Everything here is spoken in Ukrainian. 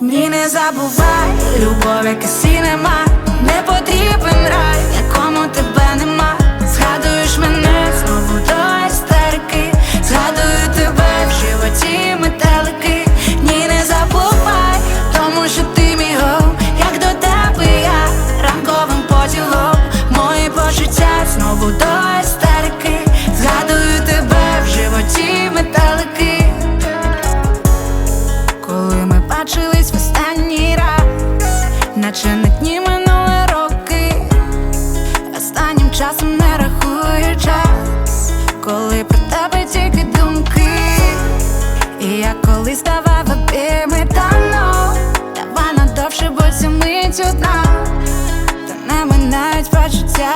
Ні, не забувай, любов, яка сі. Часом не рахую час, коли про тебе тільки думки, і я коли ставав обійми давно, давай надовше, бо цю мить одна, та не минають почуття